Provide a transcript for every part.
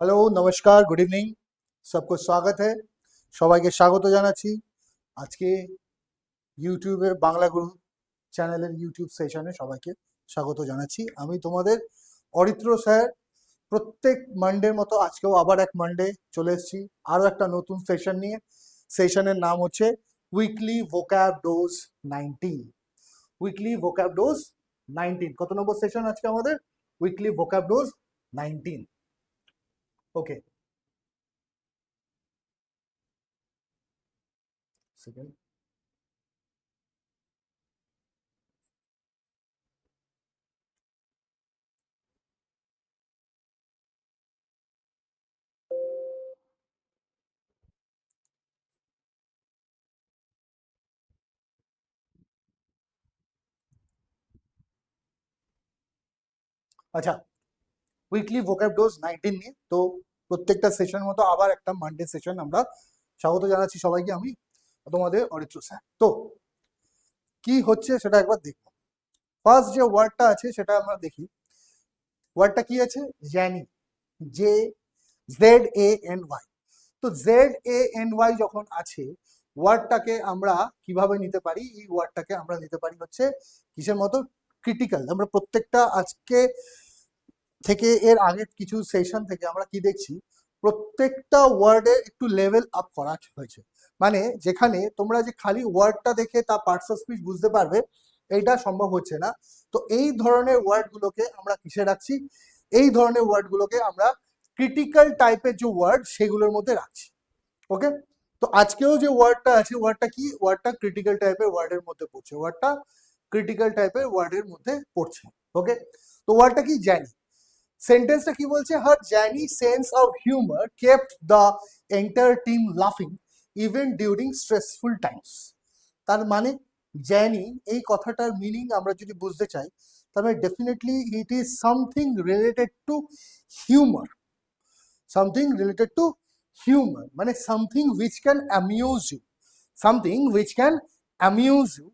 Hello নমস্কার good evening সবকো স্বাগত है সবাইকে স্বাগত জানাচ্ছি। আজকে ইউটিউবে বাংলা গুরু চ্যানেলের ইউটিউব সেশনে সবাইকে স্বাগত জানাচ্ছি। আমি তোমাদের অরিত্র স্যার। প্রত্যেক মানডের মতো আজকেও আবার এক মানডে চলে এসেছি। আরও একটা নতুন সেশন নিয়ে। সেশনের নাম হচ্ছে weekly vocab dose nineteen weekly vocab dose nineteen কত নম্বর সেশন আজকে আমাদের? Weekly vocab dose nineteen okay second আচ্ছা উইকলি ভোক্যাব ডোজ নাইনটিন নিয়ে। তো প্রত্যেকটা সেশন মতো আবার একটা মানডে সেশন আমরা স্বাগত জানাচ্ছি সবাইকে আমি, তোমাদের অরিত্র স্যার তো কি হচ্ছে সেটা একবার দেখব। ফার্স্ট যে ওয়ার্ডটা আছে সেটা আমরা দেখি। ওয়ার্ডটা কি আছে? Zany J Z A N Y তো জেড এ এন ওয়াই যখন আছে ওয়ার্ডটাকে আমরা কীভাবে নিতে পারি? এই ওয়ার্ডটাকে আমরা নিতে পারি হচ্ছে কিসের মতো? ক্রিটিক্যাল আমরা প্রত্যেকটা আজকে থেকে এর আগের কিছু সেশন থেকে আমরা কি দেখছি, প্রত্যেকটা ওয়ার্ডে একটু লেভেল আপ করা হয়েছে। মানে যেখানে তোমরা যে খালি ওয়ার্ডটা দেখে তা পার্টস অফ স্পিচ বুঝতে পারবে, এইটা সম্ভব হচ্ছে না। তো এই ধরনের ওয়ার্ডগুলোকে আমরা কিসে রাখছি? এই ধরনের ওয়ার্ডগুলোকে আমরা ক্রিটিক্যাল টাইপের যে ওয়ার্ড সেগুলোর মধ্যে রাখছি। ওকে তো আজকেও যে ওয়ার্ডটা আছে ওয়ার্ডটা কি? ওয়ার্ডটা ক্রিটিক্যাল টাইপের ওয়ার্ডের মধ্যে পড়ছে। ওয়ার্ডটা ক্রিটিক্যাল টাইপের ওয়ার্ডের মধ্যে পড়ছে। ওকে তো ওয়ার্ডটা কি? জানি। সেন্টেন্সটা কি বলছে? Her zany sense of humour kept the entire team লাফিং ইভেন ডিউরিং স্ট্রেসফুল টাইমস তার মানে জ্যানি এই কথাটার মিনিং আমরা যদি বুঝতে চাই তাহলে definitely it is something related to humour something related to humour মানে something which can amuse you something which can amuse you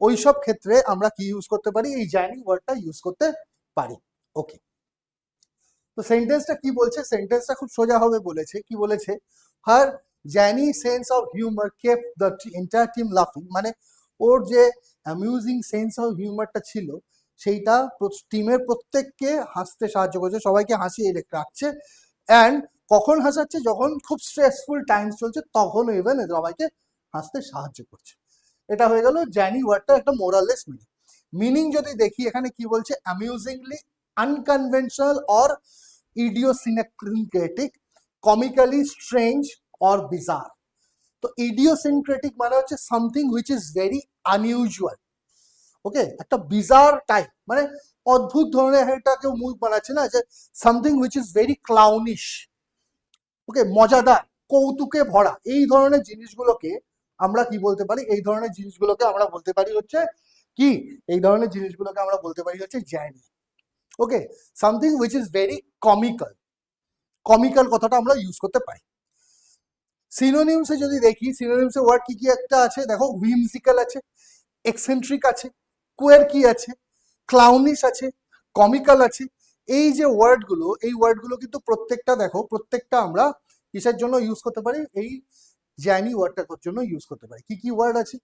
ওই সব ক্ষেত্রে আমরা কি ইউজ করতে পারি? এই জ্যানি ওয়ার্ডটা ইউজ করতে পারি। ওকে তো সেন্টেন্সটা কি বলছে? সেন্টেন্সটা খুব সোজা হবে বলেছে। কি বলেছে? Her zany sense of humour kept the entire team লাফিং মানে ওর যে অ্যামিউজিং সেন্স অফ হিউমারটা ছিল, সেইটা টিমের প্রত্যেককে হাসতে সাহায্য করছে, সবাইকে হাসিয়ে রেখে রাখছে। অ্যান্ড কখন হাসাচ্ছে? যখন খুব স্ট্রেসফুল টাইমস চলছে, তখন ইভেন সবাইকে হাসতে সাহায্য করছে। এটা হয়ে গেল জ্যানি ওয়ার্ডটা একটা মোরাললেস মিনিং মিনিং যদি দেখি, এখানে কি বলছে? Amusingly unconventional or idiosyncratic comically strange or bizarre তো ইডিওসিনক্রেটিক মানে হচ্ছে something which is very unusual okay একটা বিজার টাইপ মানে অদ্ভুত ধরনের একটা কেউ মুখ বানাচ্ছে না, যে something which is very clownish okay মজাদার, কৌতুকে ভরা। এই ধরনের জিনিসগুলোকে আমরা কি বলতে পারি? এই ধরনের জিনিসগুলোকে আমরা বলতে পারি হচ্ছে কি? এই ধরনের জিনিসগুলোকে আমরা বলতে পারি হচ্ছে zany okay something which is very comical comical কথাটা আমরা ইউজ করতে পারি। সিনোনিমসে যদি দেখি সিনোনিমসে ওয়ার্ড কি কি একটা আছে? দেখো হুইমসিক্যাল আছে এক্সেন্ট্রিক আছে কুয়ার কি আছে ক্লাউনিশ আছে কমিক্যাল আছে। এই যে ওয়ার্ডগুলো এই ওয়ার্ডগুলো কিন্তু প্রত্যেকটা দেখো, প্রত্যেকটা আমরা কিসের জন্য ইউজ করতে পারি? এই জ্যানি ওয়ার্ডটার জন্য ইউজ করতে পারি। কি কি ওয়ার্ড আছে?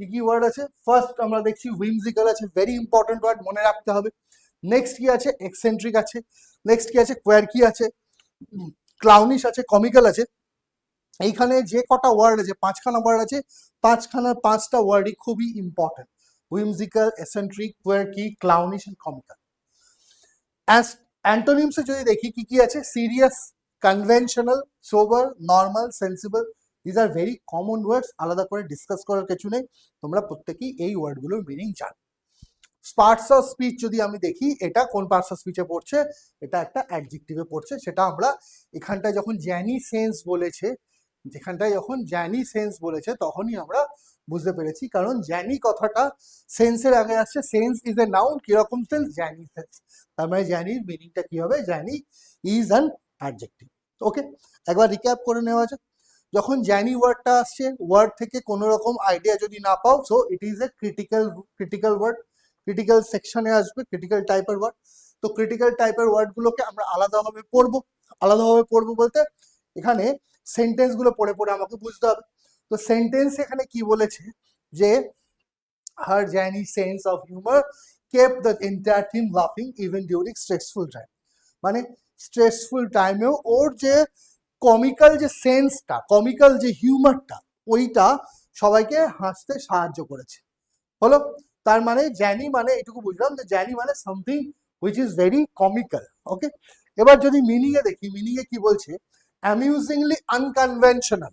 কি কি ওয়ার্ড আছে? ফার্স্ট আমরা দেখছি হুইমসিক্যাল আছে ভেরি ইম্পর্টেন্ট ওয়ার্ড মনে রাখতে হবে। নেক্সট কি আছে? এক্সেন্ট্রিক আছে। নেক্সট কি আছে? কোয়ারকি আছে। ক্লাউনিশ আছে কমিক্যাল আছে। এইখানে যে কটা ওয়ার্ড আছে, পাঁচখানা ওয়ার্ড আছে, পাঁচখানার পাঁচটা ওয়ার্ডই খুবই important whimsical eccentric quirky clownish and comical অ্যান্টোনিমসে যদি দেখি কি কি আছে? Serious conventional sober normal sensible these are very common words আলাদা করে ডিসকাস করার কিছু নেই। তোমরা প্রত্যেকেই এই ওয়ার্ডগুলোর মিনিং জানো। পার্টস অফ স্পিচ যদি আমি দেখি, এটা কোন পার্টস অফ স্পিচে পড়ছে? এটা একটা অ্যাডজেক্টিভে পড়ছে, সেটা আমরা এখানটায় যখন জ্যানি সেন্স বলেছে, যেখানটায় যখন জ্যানি সেন্স বলেছে, তখনই আমরা বুঝতে পেরেছি। কারণ জ্যানি কথাটা সেন্সের আগে আসছে। সেন্স ইজ এ নাউন কীরকম সেন্স জ্যানি সেন্স তার মানে জ্যানির মিনিংটা কি হবে? Zany is an adjective okay একবার রিক্যাপ করে নেওয়া যাক। যখন জ্যানি ওয়ার্ডটা আসছে ওয়ার্ড থেকে কোনো রকম আইডিয়া যদি না পাও so it is a critical critical word critical সেকশনে আসবে ক্রিটিক্যাল টাইপের ওয়ার্ড তো ক্রিটিক্যাল টাইপের ওয়ার্ডগুলোকে আমরা আলাদাভাবে পড়ব। আলাদাভাবে পড়ব বলতে এখানে সেন্টেন্সগুলো পড়ে পড়ে আমাকে বুঝতে হবে। তো সেন্টেন্স এখানে কি বলেছে? যে her journey sense of humour kept the entire team লাফিং ইভেন ডিউরিং স্ট্রেসফুল টাইম মানে স্ট্রেসফুল টাইমেও ওর যে কমিক্যাল যে সেন্সটা কমিক্যাল যে হিউমারটা ওইটা সবাইকে হাসতে সাহায্য করেছে। হলো? তার মানে জ্যানি মানে এটুকু বুঝলাম যে জ্যানি মানে something which is very comical okay এবার যদি মিনিং এ দেখি মিনিং এ কি বলছে? অ্যামিউজিংলি আনকনভেনশনাল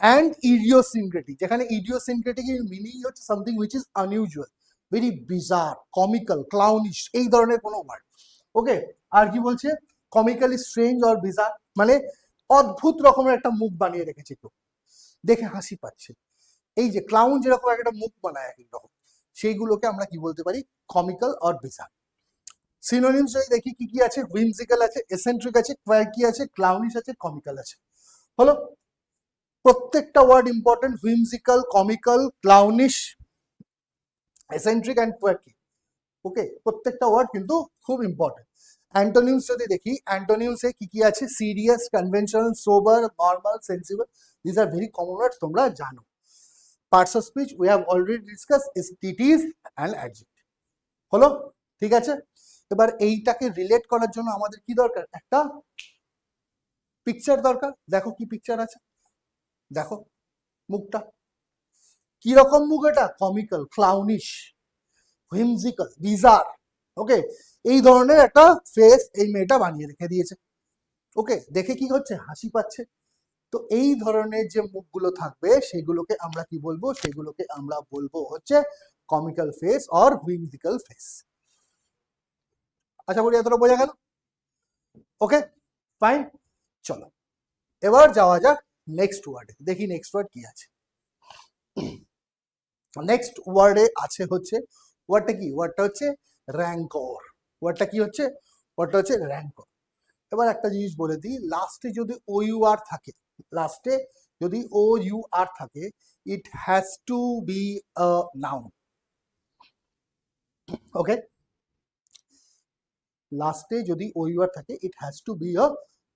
অ্যান্ড ইডিওসিনক্রেটিক যেখানে ইডিওসিনক্রেটিক এর মিনিং হচ্ছে something which is unusual very bizarre comical clownish এই ধরনের কোনো ওয়ার্ড ওকে আর কি বলছে? কমিক্যালি স্ট্রেঞ্জ অর বিজার মানে অদ্ভুত রকমের একটা মুখ বানিয়ে রেখেছে কেউ। দেখে হাসি পাচ্ছে। এই যে ক্লাউন যেরকম একটা মুখ বানায় এক সেইগুলোকে আমরা কি বলতে পারি? কমিক্যাল অর বিজার সিনোনিমস যদি দেখি, কি কি আছে? হুইমজিক্যাল আছে এসেন্ট্রিক আছে কোয়ার্কি আছে ক্লাউনিশ আছে কমিক্যাল আছে। হলো, প্রত্যেকটা word important whimsical comical clownish eccentric and quirky okay প্রত্যেকটা ওয়ার্ড কিন্তু খুব ইম্পর্টেন্ট অ্যান্টোনিমস যদি দেখি অ্যান্টোনিমসে কি কি আছে? Serious conventional sober normal sensible this are very common word তোমরা জানো। Parts of speech we have already discuss it's and adjective হলো? ঠিক আছে? এবার এইটাকে রিলেট করার জন্য আমাদের কি দরকার? একটা পিকচার দরকার। দেখো কি পিকচার আছে? দেখো মুখটা। কি রকম মুখ এটা? কমিক্যাল ক্লাউনিশ হুইমজিক্যাল বিজার ওকে এই ধরনের একটা ফেস এই মেয়েটা বানিয়ে রেখে দিয়েছে। ওকে দেখে কি হচ্ছে? হাসি পাচ্ছে। তো এই ধরনের যে মুখগুলো থাকবে, সেগুলোকে আমরা কি বলব? সেগুলোকে আমরা বলব হচ্ছে comical face or whimsical face আশা করি এতটা বোঝা গেল? ওকে ফাইন চলো। এবার যাওয়া যাক নেক্সট ওয়ার্ডে দেখি নেক্সট ওয়ার্ড কি আছে। নেক্সট ওয়ার্ডে আছে হচ্ছে ওয়ার্ডটা কি? ওয়ার্ডটা হচ্ছে র্যাঙ্কর ওয়ার্ডটা কি হচ্ছে? ওয়ার্ডটা হচ্ছে র্যাঙ্কর এবার একটা জিনিস বলে দিই লাস্টে যদি ও ইউ আর থাকে লাস্টে যদি ও ইউ আর থাকে it has to be a noun okay লাস্টে যদি ও ইউ আর থাকে it has to be a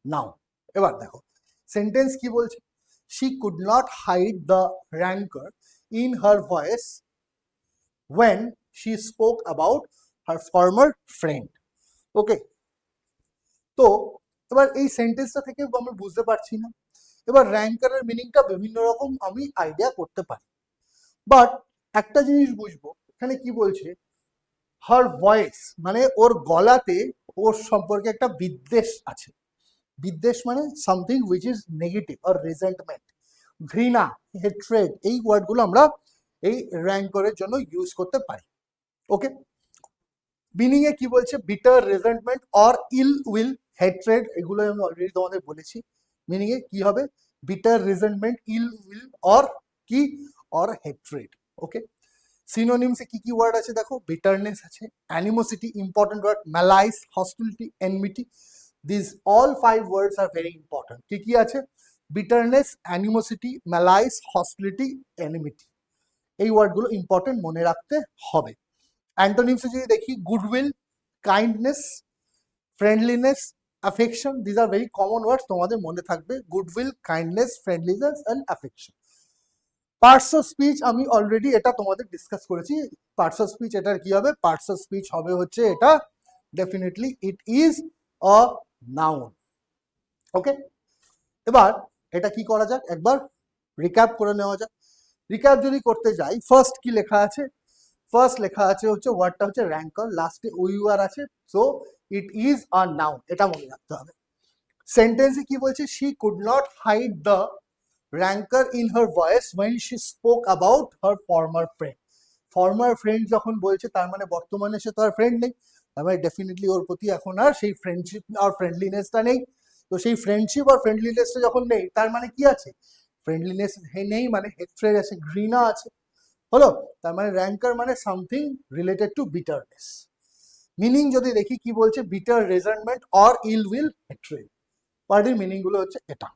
noun এবার দেখো সেন্টেন্স কি বলছে? She could not hide the rancour in her voice when she spoke about her former friend. Okay তো, এবার এই সেন্টেন্সটা থেকে আমরা বুঝতে পারছি না। এবার র্যাঙ্কারের মিনিংটা বিভিন্ন রকম আমি আইডিয়া করতে পারি। বাট একটা জিনিস বুঝব, এখানে কি বলছে? হার ভয়েস মানে ওর গলাতে ওর সম্পর্কে একটা বিদ্বেষ আছে। বিদ্বেষ মানে সামথিং উইচ ইজ নেগেটিভ আর রেজেন্টমেন্ট ঘৃণা হেট্রেড এই ওয়ার্ডগুলো আমরা এই র্যাঙ্করের জন্য ইউজ করতে পারি। ওকে মিনিং এ কি বলছে? Bitter resentment or ill will hatred এগুলো আমি অলরেডি তোমাদের বলেছি। মিনিং এ কি হবে? Bitter resentment ill will or কি? অর হেট্রেড ওকে সিনোনিমসে কি কি ওয়ার্ড আছে দেখো? বিটারনেস আছে animosity important word malice hostility enmity this all five words are very important কি কি আছে? Bitterness animosity malice hostility enmity এই ওয়ার্ডগুলো ইম্পর্টেন্ট মনে রাখতে হবে। অ্যান্টোনিমসে যদি দেখি goodwill kindness friendliness affection these are very common words তোমাদের মনে থাকবে। Goodwill kindness friendliness and affection parts of speech আমি অলরেডি এটা তোমাদের ডিসকাস করেছি। পার্টস অফ স্পিচ এটার কি হবে? পার্টস অফ স্পিচ হবে হচ্ছে এটা। Definitely it is a noun okay এবার এটা কি করা যাক? একবার রিক্যাপ করে নেওয়া যাক। রিক্যাপ যদি করতে যাই ফার্স্ট কি লেখা আছে? ফার্স্ট লেখা আছে হচ্ছে ওয়ার্ডটা হচ্ছে র্যাঙ্কর লাস্টে ওইউআর আছে so it is a noun এটা মনে রাখতে হবে। সেন্টেন্সে কি বলছে? She could not hide the rancour in her voice when she spoke about her former friend former friend যখন বলছে, তার মানে বর্তমানে সে তো আর ফ্রেন্ড নেই। তার মানে ডেফিনেটলি ওর প্রতি এখন আর সেই ফ্রেন্ডশিপ আর ফ্রেন্ডলিনেসটা নেই। তো সেই ফ্রেন্ডশিপ আর ফ্রেন্ডলিনেসটা যখন নেই, তার মানে কি আছে? ফ্রেন্ডলিনেস নেই মানে হেট্রেড আছে, ঘৃণা আছে। হলো? তার মানে র্যাঙ্কার মানে something related to bitterness meaning যদি দেখি কি বলছে? Bitter resentment or ill will hatred ওয়ার্ডের মিনিংগুলো হচ্ছে এটা।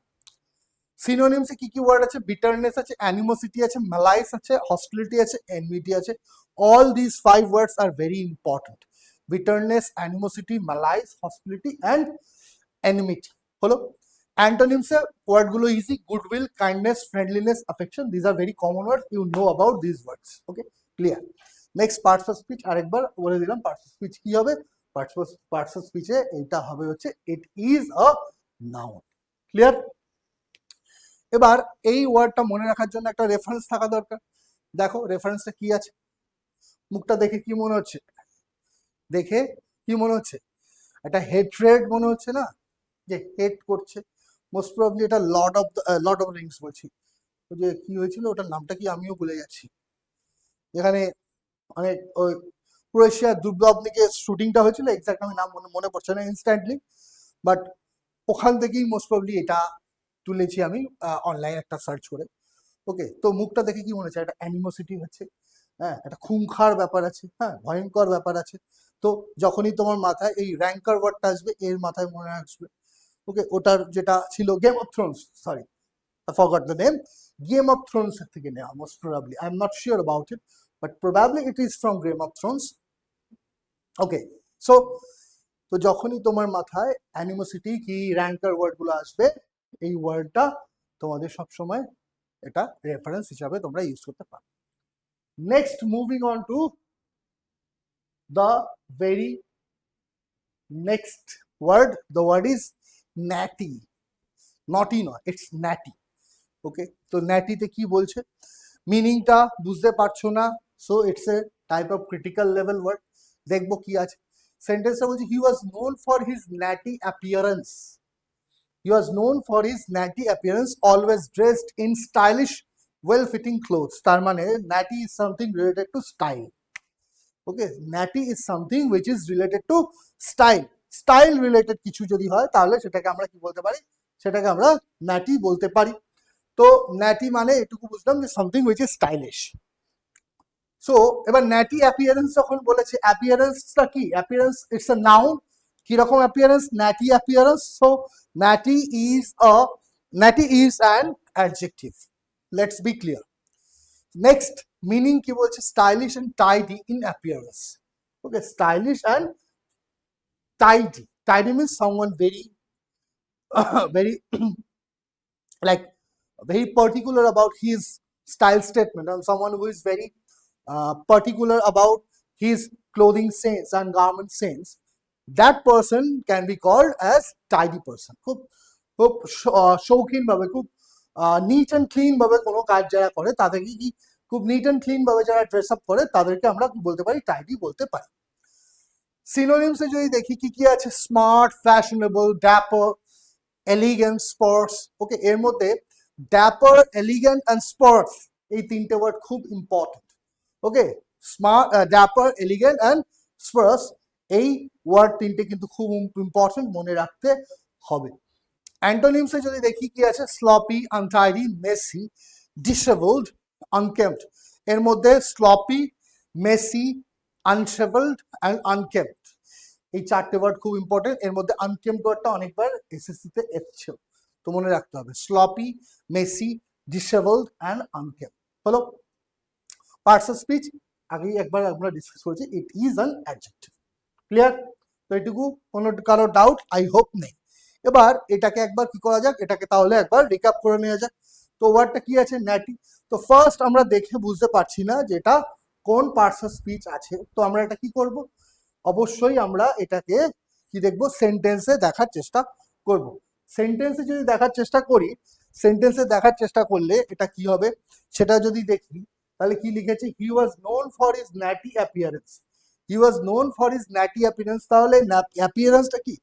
সিনোনিমসে কি কি ওয়ার্ড আছে? বিটারনেস আছে অ্যানিমোসিটি আছে ম্যালাইস আছে হস্টিলিটি আছে এনমিটি আছে। All this five words are very important bitterness animosity malice hostility and enmity হলো? অ্যান্টোনিমসে ওয়ার্ডগুলো easy goodwill kindness friendliness affection these are very common word you know about this words okay clear next parts of speech আরেকবার বলে দিলাম parts of speech কি হবে? Parts of parts of স্পিচে এটা হবে হচ্ছে it is a noun clear এবার এই ওয়ার্ডটা মনে রাখার জন্য একটা রেফারেন্স থাকা দরকার। দেখো রেফারেন্সটা কি আছে? মুখটা দেখে কি মনে হচ্ছে? দেখে কি মনে হচ্ছে? একটা হেট্রেড মনে হচ্ছে না? যে হেট করছে। মোস্ট প্রবলি এটা Lord of Lord of Rings বলছি। যে কি হয়েছিল, ওটার নামটা কি আমিও ভুলে যাচ্ছি। যেখানে অনেক ওই ক্রোয়েশিয়া দুর্গাবনিকে শুটিংটা হয়েছিল এক্সাক্ট আমি নাম মনে মনে পড়ছে না ইনস্ট্যান্টলি বাট ওখান থেকেই মোস্ট প্রবলি এটা তুলেছি আমি অনলাইন একটা সার্চ করে। ওকে তো মুখটা দেখে কি মনে হচ্ছে একটা অ্যানিমোসিটি হচ্ছে হ্যাঁ একটা খুংখার ব্যাপার আছে হ্যাঁ ভয়ঙ্কর ব্যাপার আছে। তো যখনই তোমার মাথায় এই র্যাঙ্কার ওয়ার্ডটা আসবে, এর মাথায় মনে আসবে। ওকে ওটার যেটা ছিল Game of Thrones sorry forgot the name Game of Thrones থেকে নেওয়া most probably I am not sure about it but probably it is from Game of Thrones okay so তো যখনই তোমার মাথায় অ্যানিমোসিটি কি র্যাঙ্কার ওয়ার্ডগুলো আসবে, এই ওয়ার্ডটা তোমাদের সবসময় এটা রেফারেন্স হিসাবে তোমরা ইউজ করতে পারো। Next moving on to the very next word the word is natty naughty নয় ইটস ন্যাটি ওকে তো ন্যাটিতে কি বলছে? মিনিংটা বুঝতে পারছ না so it's a type of critical level word দেখব কি আছে। সেন্টেন্সটা বলছে he was known for his natty appearance he was known for his natty appearance always dressed in stylish well fitting clothes তার মানে natty is something related to style okay natty is something which is related to style style related কিছু যদি হয়, তাহলে সেটাকে আমরা কি বলতে পারি? সেটাকে আমরা ন্যাটি বলতে পারি। তো ন্যাটি মানে এটুকু বুঝলাম যে সামথিং ইজ স্টাইলিশ সো এবার ন্যাটি অ্যাপিয়ারেন্স যখন বলেছে অ্যাপিয়ারেন্সটা কি? অ্যাপিয়ারেন্স ইটস আ নাউন কীরকম appearance natty appearance so natty is a natty is an adjective let's be clear next meaning কি বলছে? Stylish and tidy in appearance okay stylish and tidy. Tidy means someone very, very, like very particular about his style statement, and someone who is very uh, particular about his clothing sense and garment sense. That person can be called as tidy person. খুব খুব শ- আহ, শৌখিন ভাবে খুব neat and clean ভাবে কোনো কাজ যারা করে তাদেরকে কি খুব নিট অ্যান্ড ক্লিন ভাবে যারা ড্রেস আপ করে তাদেরকে আমরা কি বলতে পারি টাইডি বলতে পারি সিনোনিমসে যদি দেখি, কি কি আছে? Smart fashionable dapper elegant sports okay এর মধ্যে ড্যাপার এলিগেন্ট অ্যান্ড স্পোর্টস এই তিনটে ওয়ার্ড খুব important okay smart dapper elegant and sports এই ওয়ার্ড তিনটে কিন্তু খুব ইম্পর্টেন্ট মনে রাখতে হবে। অ্যান্টোনিমসে যদি দেখি, কি আছে? Sloppy untidy messy dishevelled unkempt এর মধ্যে sloppy messy dishevelled and unkempt এই চারটে ওয়ার্ড খুব ইম্পর্টেন্ট এর মধ্যে আনকেম্পড ওয়ার্ডটা অনেকবার এসএসসিতে এসছে। তো মনে রাখতে হবে sloppy messy dishevelled and unkempt হলো পার্টস অফ স্পিচ আগেই একবার আমরা ডিসকাস করেছি it is an adjective clear তো এটুকু, কোনো কারও ডাউট আই হোপ নেই। এবার এটাকে একবার কি করা যাক? এটাকে তাহলে একবার রিক্যাপ করে নেওয়া যাক। তো ওয়ার্ডটা কি আছে? ন্যাটি তো ফার্স্ট আমরা দেখে বুঝতে পারছি না যে এটা কোন পার্টস অফ স্পিচ আছে? তো আমরা এটা কি করব? অবশ্যই আমরা এটাকে কি দেখব? সেন্টেন্সে দেখার চেষ্টা করব। সেন্টেন্সে যদি দেখার চেষ্টা করি সেন্টেন্সে দেখার চেষ্টা করলে এটা কি হবে? সেটা যদি দেখি, তাহলে কি লিখেছে? He was known for his natty appearance he was known for his natty appearance তাহলে অ্যাপিয়ারেন্সটা কি?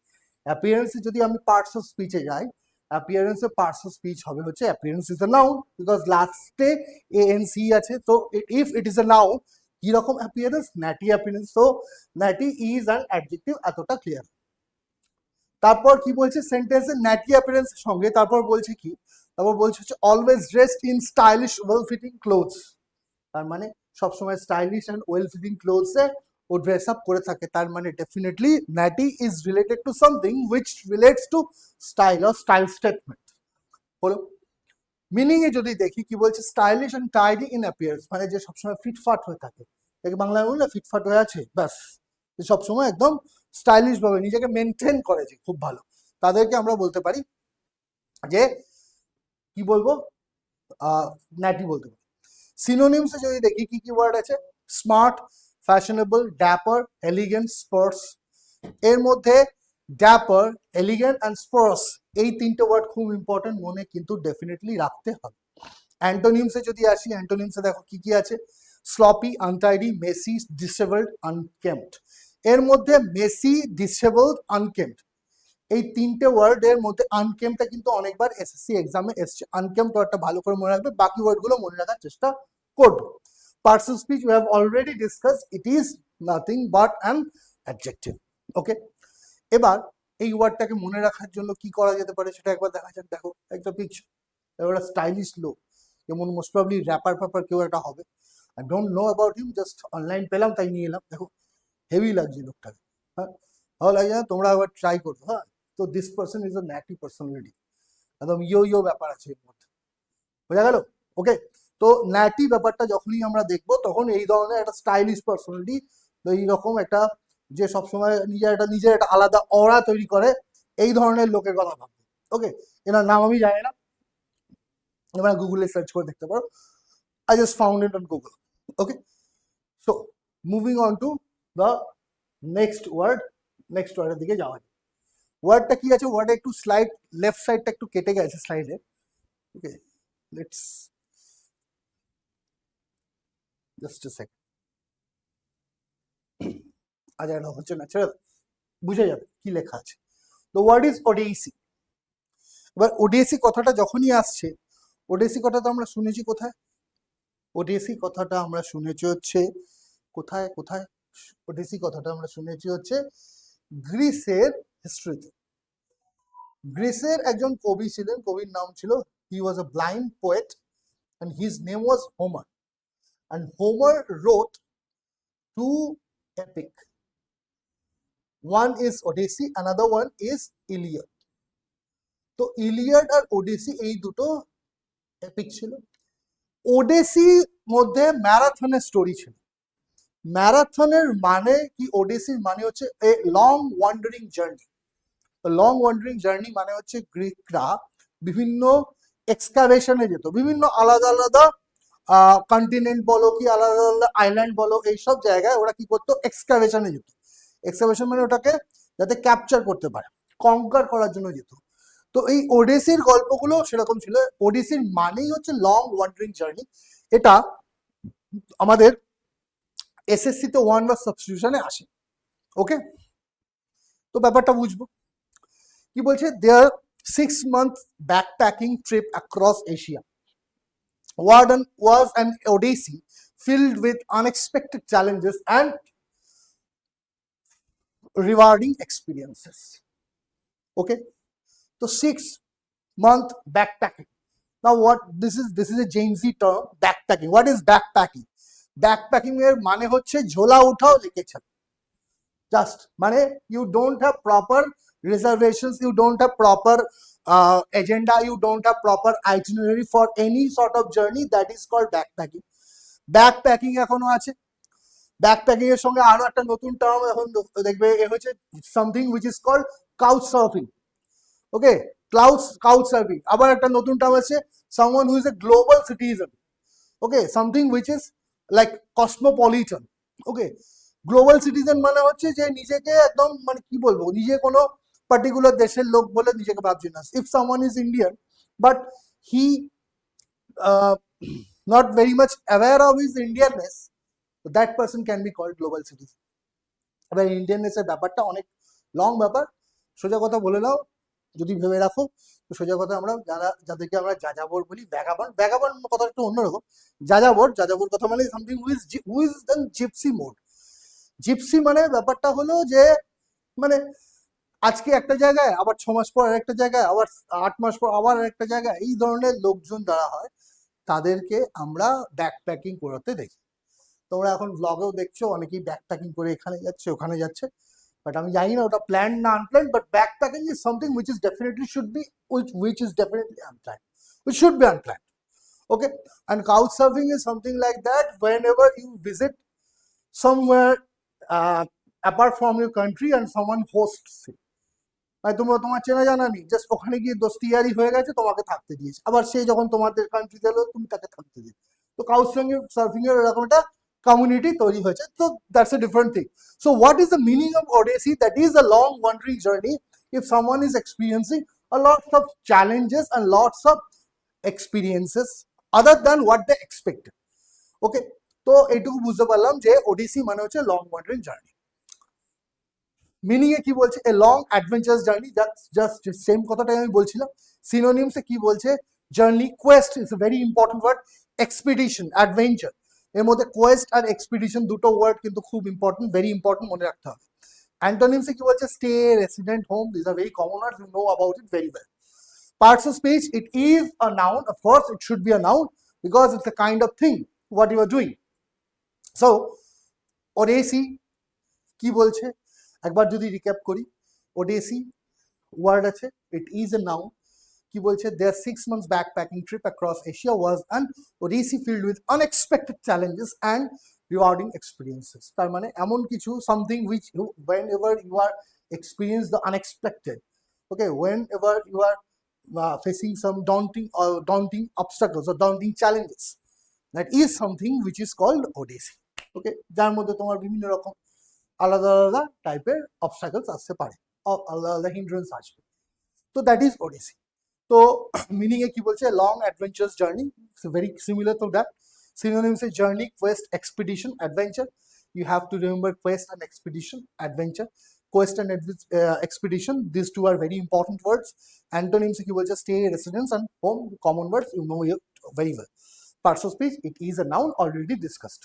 অ্যাপিয়ারেন্সে যদি আমি পার্টস অফ স্পিচে যাই অ্যাপিয়ারেন্সে অফ স্পিচ হবে হচ্ছে appearance is a noun because লাস্টে এ এন সি আছে। তো if it is a noun কীরকম অ্যাপিয়ারেন্স ন্যাটি অ্যাপিয়ারেন্স তো ন্যাটি ইজ অ্যান অ্যাডজেক্টিভ এতটা ক্লিয়ার তারপর কি বলছে? সেন্টেন্সে ন্যাটি অ্যাপিয়ারেন্স সঙ্গে তারপর বলছে কি? তারপর বলছে হচ্ছে always dressed in stylish well fitting clothes তার মানে সবসময় স্টাইলিশ অ্যান্ড ওয়েল ফিটিং ক্লোথসে ও ড্রেস আপ করে থাকে, তার মানে definitely natty is related to something which relates to style or style statement হলো মিনিং এ যদি দেখি, কি বলছে? Stylish and tidy in appears মানে যে সবসময় ফিটফাট হয়ে থাকে। একে বাংলায় বললে ফিটফাট হয়ে আছে, ব্যাস। যে সবসময় একদম স্টাইলিশ ভাবে নিজেকে মেনটেন করে যে, খুব ভালো। তাদেরকে আমরা বলতে পারি যে, কি বলব? ন্যাটি বলতে পারি। সিনোনিমসে যদি দেখি, কি কি ওয়ার্ড আছে? Smart fashionable dapper elegant sports এর মধ্যে ড্যাপার এলিগেন্ট অ্যান্ড স্পোর্টস এই তিনটে ওয়ার্ড খুব ইম্পর্টেন্ট মনে কিন্তু ডেফিনেটলি রাখতে হবে। অ্যান্টোনিমসে যদি আসি অ্যান্টোনিমসে দেখো কি কি আছে? Sloppy untidy messy dishevelled unkempt এর মধ্যে মেসি ডিসেবলড আনকেম্পড এই তিনটে ওয়ার্ড এর মধ্যে আনকেম্পটা কিন্তু অনেকবার এসএসসি এক্সামে এসছে। আনকেম্প ওয়ার্ডটা ভালো করে মনে রাখবে, বাকি ওয়ার্ডগুলো মনে রাখার চেষ্টা করবে। Person speech we have already discuss it is nothing but an adjective okay এবার এই ওয়ার্ডটাকে মনে রাখার জন্য কি করা যেতে পারে সেটা একবার দেখা যাক। দেখো, একটা পিকচার এবার স্টাইলিশ লোক যেমন মোস্ট প্রবলি র্যাপার ফ্যাপার কেউ একটা হবে। I don't know about him just online পেলাম, তাই নিয়ে এলাম। দেখো হেভি লাগছে লোকটাকে হ্যাঁ? ভালো লাগছে না? তোমরা একবার ট্রাই করো। হ্যাঁ? তো this person is a natty personality একদম ইয়ো ইয়ো ব্যাপার আছে এর মধ্যে। বোঝা গেল? ওকে তো ন্যাটি ব্যাপারটা যখনই আমরা দেখব, তখন এই ধরনের একটা স্টাইলিশ পার্সোনালিটি তো এইরকম একটা যে সবসময় নিজের একটা নিজের একটা আলাদা অরা তৈরি করে, এই ধরনের লোকের কথা ভাববো। ওকে এনার নাম আমি জানি না। এবার গুগলে সার্চ করে দেখতে পারো। I just found it on Google okay so moving on to the next word next ওয়ার্ডের দিকে যাওয়া যায় ওয়ার্ডটা কি আছে? ওয়ার্ডে একটু স্লাইড লেফট সাইডটা একটু কেটে গেছে স্লাইডে okay let's just a second আজ এটা হচ্ছে না, ছেড়ে। বুঝে যাবে কি লেখা আছে। তো ওয়ার্ড ইজ ওডিএসি এবার ওডিএসি কথাটা যখনই আসছে ওডিএসি কথাটা আমরা শুনেছি কোথায়? ওডিএসি কথাটা আমরা শুনেছি হচ্ছে, কোথায় কোথায়? ওডিএসি কথাটা আমরা শুনেছি হচ্ছে গ্রিসের হিস্ট্রিতে গ্রিসের একজন কবি ছিলেন, কবির নাম ছিল he was a blind poet and his name was Homer. And Homer wrote two epic. One is Odyssey, another one is Iliad. তো ইলিয়াড আর ওডিসি এই দুটো এপিক ছিল। ওডেসি মধ্যে ম্যারাথনের স্টোরি ছিল। ম্যারাথনের মানে কি? ওডেসির মানে হচ্ছে a long wandering journey long wandering journey মানে হচ্ছে গ্রিকরা বিভিন্ন এক্সকাভেশনে যেত। বিভিন্ন আলাদা আলাদা কন্টিনেন্ট বলো কি, আলাদা আলাদা আইল্যান্ড বলো, এইসব জায়গায় ওরা কি করতো? এক্সকাভেশনে যেত। এক্সকাভেশন মানে ওটাকে যাতে ক্যাপচার করতে পারে কঙ্কার করার জন্য যেত। তো এই ওডেসির গল্পগুলো সেরকম ছিল। ওডিসির মানেই হচ্ছে লং ওয়ান্ডারিং জার্নি এটা আমাদের এসএসসি তে ওয়ান বা সাবস্টিটিউশনে আসে। ওকে তো ব্যাপারটা বুঝব। কি বলছে? Their six month backpacking trip across Asia Warden was an odyssey filled with unexpected challenges and rewarding experiences. Okay, so six month backpacking. Now, what this is this is a Gen Z term backpacking. What is backpacking? Backpacking এর মানে হচ্ছে ঝোলা উঠাও লিখেছেন just মানে you don't have proper reservations you don't have proper uh, agenda, you don't have proper itinerary for any sort of journey, that is called backpacking. Backpacking এখনও আছে। Backpacking এর সঙ্গে আরও একটা নতুন টার্ম এখন দেখবে এ হচ্ছে something which is called couch surfing okay cloud couch surfing আবার একটা নতুন টার্ম আছে someone who is a global citizen okay something which is like cosmopolitan okay global citizen মানে হচ্ছে যে নিজেকে একদম মানে কি বলব নিজে কোনো পার্টিকুলার দেশের লোক বলে নিজেকে ভাবছি না। If someone is Indian but he not very much aware of his Indianness that person can be called global citizen এবার ইন্ডিয়াননেসের ব্যাপারটা অনেক লং ব্যাপার। সোজা কথা বলে নাও, যদি ভেবে রাখো সোজা কথা আমরা যারা, যাদেরকে আমরা যাযাবর বলি ব্যাগাবন ব্যাগাবন কথা একটু অন্যরকম। যাযাবর যাযাবর কথা মানে something which which then gypsy mode gypsy মানে ব্যাপারটা হলো যে মানে আজকে একটা জায়গায় আবার ছ মাস পর একটা জায়গায় আবার আট মাস পর আবার একটা জায়গায় এই ধরনের লোকজন যারা হয় তাদেরকে আমরা ব্যাকপ্যাকিং করাতে দেখি। তোমরা এখন ব্লগেও দেখছ অনেকেই ব্যাকপ্যাকিং করে এখানে যাচ্ছে ওখানে যাচ্ছে বাট আমি জানি না ওটা প্ল্যান না unplan but backpacking is something which is definitely should be which which is definitely unplan which should be unplan okay? And couch surfing is something like that. Whenever you visit somewhere uh, apart from your country and someone hosts it মানে তোমরা তোমার চেনা জানা নেই just ওখানে গিয়ে দোস্তিয়ারি হয়ে গেছে, তোমাকে থাকতে দিয়েছে। আবার সে যখন তোমাদের কান্ট্রিতে এলো তুমি তাকে থাকতে দিয়েছ তো কাউর সঙ্গে সার্ফিং এর এরকম একটা কমিউনিটি তৈরি হয়েছে। তো that's a different thing so what is the meaning of odyssey that is a long wandering journey if someone is experiencing a lot of challenges and lots of experiences other than what they expected. Okay তো এইটুকু বুঝতে পারলাম যে ওডিসি মানে হচ্ছে long wandering journey meaning এ কি বলছে? A long adventurous journey just same কথাটাই আমি বলছিলাম। সিনোনিমসে কি বলছে? Journey quest is a very important word expedition adventure এর মধ্যে কোয়েস্ট আর এক্সপিডিশন দুটো ওয়ার্ড কিন্তু খুব ইম্পর্টেন্ট ভেরি ইম্পর্টেন্ট মনে রাখতে হবে। অ্যান্টোনিমসে কি বলছে? Stay resident home this are very common words you know about it very well parts of speech, it is a noun, of course, it should be a noun, because it's a kind of thing, what you are doing so odyssey কি বলছে? একবার যদি recap করি Odyssey word আছে ইট is a noun কি বলছে their six months backpacking trip across Asia was an odyssey filled with unexpected challenges and rewarding experiences তার মানে এমন কিছু something which whenever you are experience the unexpected okay? Whenever you are uh, facing some daunting or daunting obstacles or daunting challenges that is something which is যার মধ্যে তোমার বিভিন্ন রকম আলাদা আলাদা টাইপের অবস্টাকলস আসতে পারে আলাদা আলাদা হিন্ড্রেন্স আসবে তো দ্যাট ইজ ওডিসি তো মিনিং কি বলছে long adventurous journey very similar to that synonyms say journey quest expedition adventure you have to remember quest and expedition adventure quest and uh, expedition these two are very important words antonyms কি বলছে stay residence and home common words you know very well parts of speech it is a noun already discussed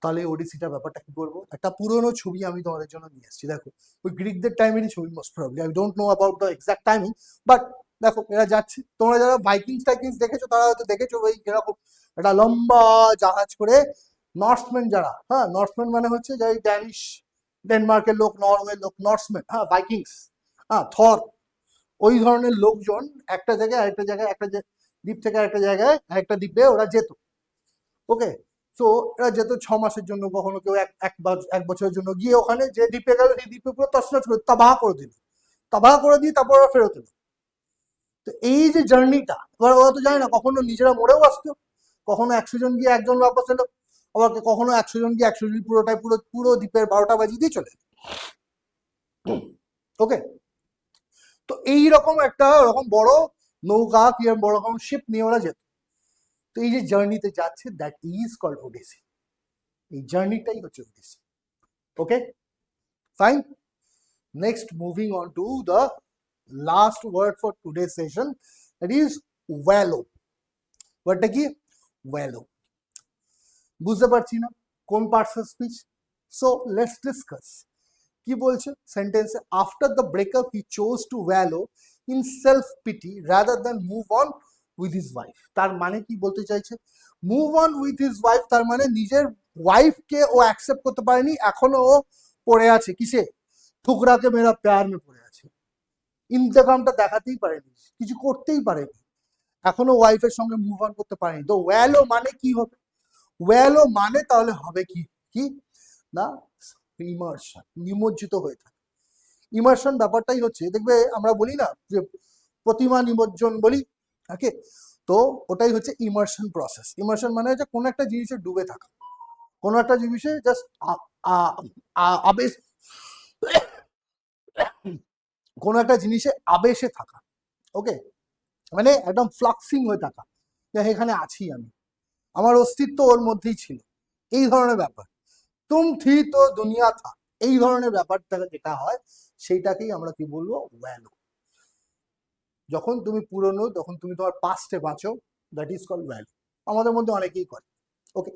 তাহলে ওডিসিটার ব্যাপারটা কি করব? একটা পুরনো ছবি আমি তোমাদের জন্য নিয়ে এসেছি, দেখো। ওই গ্রিকদের টাইমেরই ছবি most probably I don't know about the exact timing but দেখো, এরা যাচ্ছে। তোমরা যারা বাইকিংস টাইকিংস দেখেছ, তারা হয়তো দেখেছ ওই এরকম একটা লম্বা জাহাজ করে নর্থম্যান যারা হ্যাঁ নর্থম্যান মানে হচ্ছে যাই ড্যানিশ ডেনমার্কের লোক নরওয়ে লোক নর্থম্যান হ্যাঁ বাইকিংস হ্যাঁ থর ওই ধরনের লোকজন একটা জায়গায় আরেকটা জায়গায়, একটা যে- দ্বীপ থেকে আরেকটা জায়গায় আরেকটা দ্বীপে ওরা যেত। ওকে তো এরা যেত ছ মাসের জন্য কখনো কেউ এক এক বছরের জন্য গিয়ে ওখানে যে দ্বীপে গেল, সেই দ্বীপে পুরো তছনছ করে তাবাহ করে দিল। তাবাহ করে দিয়ে তারপর ওরা ফেরত এলো। তো এই যে জার্নিটা, এবার ওরা তো জানে না, কখনো নিজেরা মরেও আসতো, কখনো একশো জন গিয়ে একজন বাপস এলো, আবার কখনো একশো জন গিয়ে একশো জন পুরোটাই পুরো পুরো দ্বীপের বারোটা বাজিয়ে দিয়ে চলে ওকে তো এই রকম একটা, ওরকম বড় নৌকা কি বড় রকম শিপ নিয়ে ওরা যেত। তো এই যে জার্নিতে যাচ্ছে দ্যাট ইজ কল্ড ওডিসি এই জার্নিটাই হচ্ছে odyssey okay fine next moving on to the last word for today session that is wallow ওয়ার্ডটা কি? ওয়ালো বুঝতে পারছি না, কোন parts of speech so let's discuss কি বলছে? সেন্টেন্সে after the breakup he chose to wallow in self pity rather than move on with his wife তার মানে কি বলতে চাইছে? Move on with his wife তার মানে নিজের ওয়াইফকে ও অ্যাকসেপ্ট করতে পারেনি, এখনও ও পড়ে আছে। কিসে? ঠুকরাকে মেরা প্যার মে পড়ে আছে। ইন্তকামটা দেখাতেই পারেনি, কিছু করতেই পারেনি। এখনও ওয়াইফের সঙ্গে মুভ অন করতে পারেনি। তো ওয়ালো মানে কি হবে? ওয়ালো মানে তাহলে হবে কি? কি? না ইমার্শন নিমজ্জিত হয়ে থাকে। ইমার্শন ব্যাপারটাই হচ্ছে, দেখবে আমরা বলি না যে প্রতিমা নিমজ্জন বলি ওকে তো ওটাই হচ্ছে ইমার্শন প্রসেস ইমার্শন মানে হচ্ছে কোনো একটা জিনিসে ডুবে থাকা। কোনো একটা জিনিসে জাস্ট আবেশ, কোনো একটা জিনিসে আবেশে থাকা। ওকে মানে একদম ফ্লাক্সিং হয়ে থাকা যে এখানে আছি আমি। আমার অস্তিত্ব ওর মধ্যেই ছিল। এই ধরনের ব্যাপার। তুম থি তো দুনিয়া থা। এই ধরনের ব্যাপারটা যেটা হয়, সেইটাকেই আমরা কি বলব? ভ্যালু যখন তুমি পুরনো, তখন তুমি তোমার পাস্টে বাঁচো দ্যাট ইজ কল ভ্যালু আমাদের মধ্যে অনেকেই করে ওকে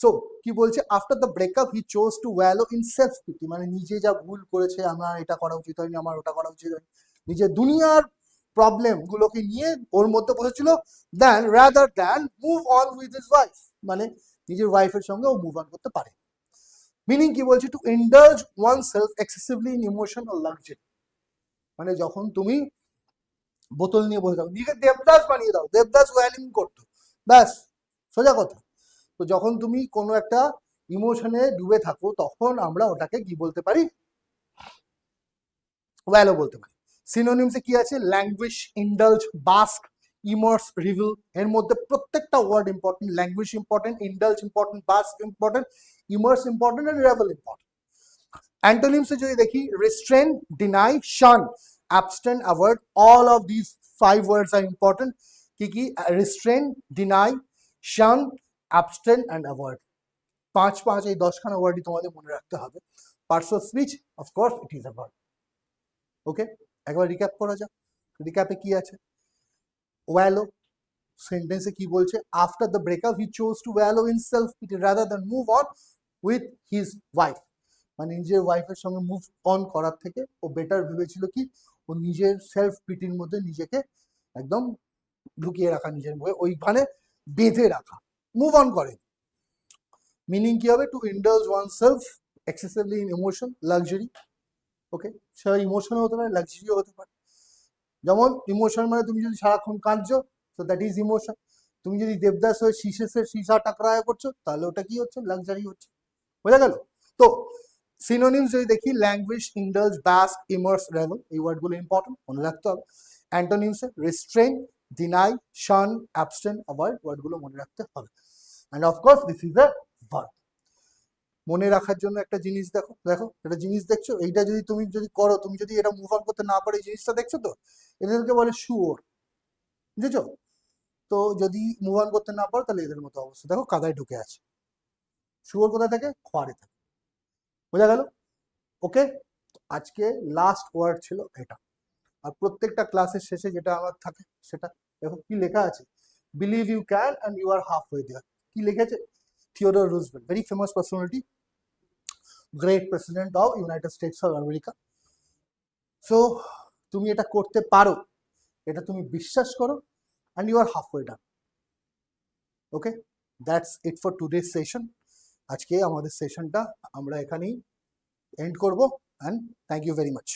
সো কি বলছে? After the breakup he chose to wallow in self pity মানে নিজে যা ভুল করেছে, আমার এটা করা উচিত হয়নি, আমার ওটা করা উচিত হয়নি। নিজের দুনিয়ার প্রবলেম গুলোকে নিয়ে ওর মধ্যে বসেছিল then rather than move on with his wife মানে নিজের ওয়াইফের সঙ্গে ও মুভ অন করতে পারে। মিনিং কি বলছে? To indulge one self excessively in emotion O luxury মানে যখন তুমি বোতল নিয়ে বসে থাকো। নিজেকে দেবদাস বানিয়ে দাও, দেবদাস ওয়ালিং করতো। ব্যাস, সোজা কথা। তো যখন তুমি কোনো একটা ইমোশনে ডুবে থাকো, তখন আমরা ওটাকে কি বলতে পারি? ভ্যালো বলতে পারি। সিনোনিমসে কি আছে? Language indulge bask immerse revel এর মধ্যে প্রত্যেকটা word important language important indulge important bask important immerse important and revel important অ্যান্টোনিমসে যদি দেখি restrain deny shun abstain, avoid. All of these five words are important. কি কি restrain deny shun abstain, and avoid. পাঁচ পাঁচ, এই দশখানা ওয়ার্ডই তোমাদের মনে রাখতে হবে। Parts of speech of course it is verb okay একবার রিক্যাপ করা যাক। রিক্যাপে কি আছে? ওয়ালো সেন্টেন্সে কি বলছে? After the breakup he chose to wallow in self pity rather than move on with his wife মানে নিজের ওয়াইফের সঙ্গে মুভ অন করার থেকে ও বেটার ভেবেছিল কি? ও নিজের সেলফ পিটির মধ্যে নিজেকে একদম ঢুকিয়ে রাখা, নিজের ওইখানে বেঁধে রাখা। মুভ অন করে মিনিং কি হবে? To indulge one self excessively in emotion luxury okay সেটা ইমোশনও হতে পারে লাক্সারিও হতে পারে। যেমন ইমোশন মানে তুমি যদি সারাক্ষণ কাঁদছো তো দ্যাট ইজ ইমোশন তুমি যদি দেবদাস হয়ে শীষেসের সীসা টাকরায় করছ, তাহলে ওটা কি হচ্ছে? লাক্সারি হচ্ছে। বোঝা গেল? তো সিনোনিমস যদি দেখি language indulge bask immerse revel এই ওয়ার্ডগুলো ইম্পর্টেন্ট মনে রাখতে হবে। অ্যান্টোনিমসে restrain deny shun abstain avoid ওয়ার্ডগুলো মনে রাখতে হবে। And of course this is a verb মনে রাখার জন্য একটা জিনিস দেখো দেখো, একটা জিনিস দেখছ, এইটা যদি তুমি যদি করো, তুমি যদি এটা মুভ অন করতে না পারো, এই জিনিসটা দেখছ তো? এদেরকে বলে শুয়োর। বুঝেছ? তো যদি মুভ অন করতে না পারো, তাহলে এদের মতো অবস্থা। দেখো, কাদায় ঢুকে আছে। শুয়োর কোথায় থাকে? খোয়ারে থাকে। বোঝা গেল? ওকে আজকে লাস্ট ওয়ার্ড ছিল এটা। আর প্রত্যেকটা ক্লাসের শেষে যেটা আমার থাকে সেটা। দেখো কি লেখা আছে? Believe you can and you are half way there কি লিখেছে? Theodore Roosevelt very famous personality great president of United States of America so তুমি এটা করতে পারো। এটা তুমি বিশ্বাস করো and you are half way done okay that's it for today session আজকে আমাদের সেশনটা আমরা এখানেই এন্ড করব and thank you very much